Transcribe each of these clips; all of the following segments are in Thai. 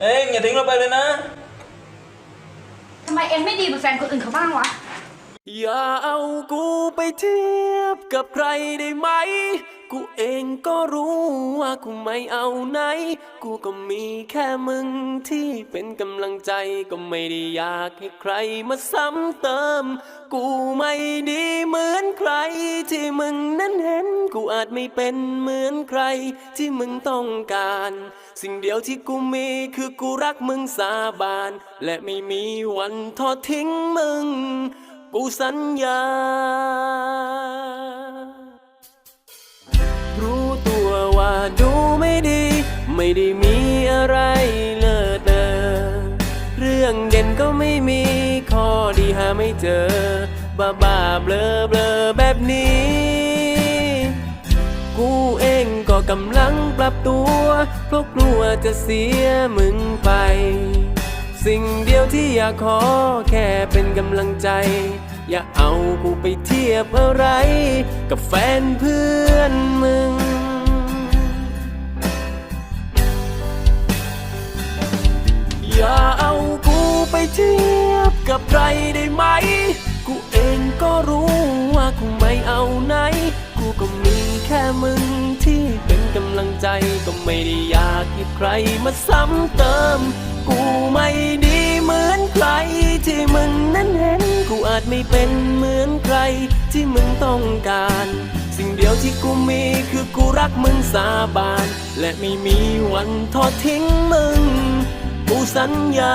เอ้ยอย่าทิ้งเราไปเลยนะ ทำไมเอ็งไม่ดีเหมือนแฟนคนอื่นเขาบ้างวะ อย่าเอากูไปเทียบกับใครได้ไหม กูเองก็รู้ว่ากูไม่เอาไหน กูก็มีแค่มึงที่เป็นกำลังใจก็ไม่ได้อยากให้ใครมาซ้ำเติม กูไม่ดีเหมือนใคร ที่มึงนั้นเห็น กูอาจไม่เป็นเหมือนใคร ที่มึงต้องการ สิ่งเดียวที่กูมีคือกูรักมึงสาบาน และไม่มีวันทอดทิ้งมึง กูสัญญา รู้ตัวว่าดูไม่ดี ไม่ได้มีอะไรเลิศเลอเรื่องเด่นก็ไม่มี ข้อดีหาไม่เจอ บ้าบ้าเบลอเบลอแบบนี้ องก็กำลังปรับตัว เพราะกลัวจะเสียมึงไป สิ่งเดียวที่อยากขอแค่เป็นกำลังใจ อย่าเอากูไปเทียบอะไร กับแฟนเพื่อนมึงอย่าเอากูไปเทียบกับใครได้ไหม กูเองก็รู้ว่ากูไม่เอาไหน กูก็มีแค่มึง ลังใจก็ไม่ได้อยากให้ใครมาซ้ำเติม กูไม่ดีเหมือนใคร ที่มึงนั้นเห็น กูอาจไม่เป็นเหมือนใคร ที่มึงต้องการ สิ่งเดียวที่กูมีคือกูรักมึงสาบาน และไม่มีวันทอดทิ้งมึง กูสัญญา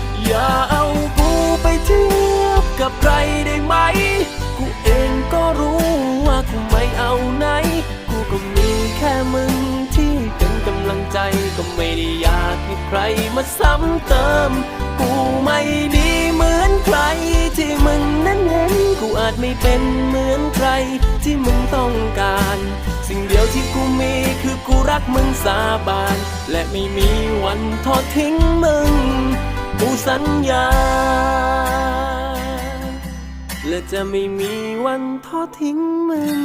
อย่าเอากูไปเทียบกับใครได้ไหม กูเองก็รู้ว่ากูไม่เอาไหน กูก็มีแค่มึงที่เป็นกำลังใจก็ไม่ได้อยากให้ใครมาซ้ำเติม กูไม่ดีเหมือนใครที่มึงนั้นเห็น กูอาจไม่เป็นเหมือนใครที่มึงต้องการ สิ่งเดียวที่กูมีคือกูรักมึงสาบาน และไม่มีวันทอดทิ้งมึง กูสัญญา และจะไม่มีวันทอดทิ้งมึง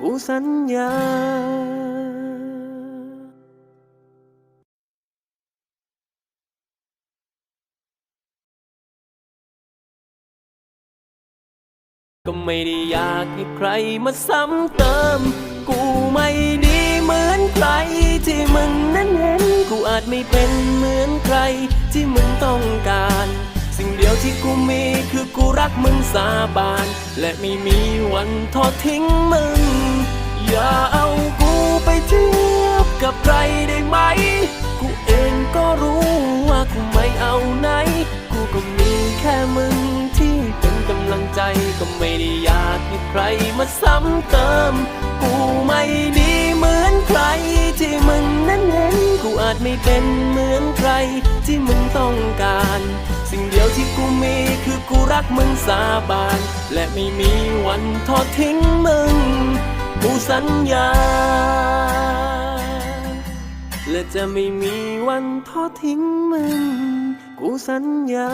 กูสัญญาก็ไม่ได้อยากให้ใครมาซ้ำเติม กูไม่ดีเหมือนใครที่มึงนั้นเห็น กูอาจไม่เป็นเหมือน ใครที่มึงต้องการ สิ่งเดียวที่กูมีคือกูรักมึงสาบาน และไม่มีวันทอดทิ้งมึง อย่าเอากูไปเทียบกับใครได้ไหม กูเองก็รู้ว่ากูไม่เอาไหน กูก็มีแค่มึงที่เป็นกำลังใจก็ไม่ได้อยากให้ใครมาซ้ำเติม กูไม่ดีเหมือนใครที่มึงนั้นเห็นกูอาจไม่เป็นเหมือน ที่มึงต้องการ สิ่งเดียวที่กูมีคือกูรักมึงสาบาน และไม่มีวันทอดทิ้งมึง กูสัญญา และจะไม่มีวันทอดทิ้งมึง กูสัญญา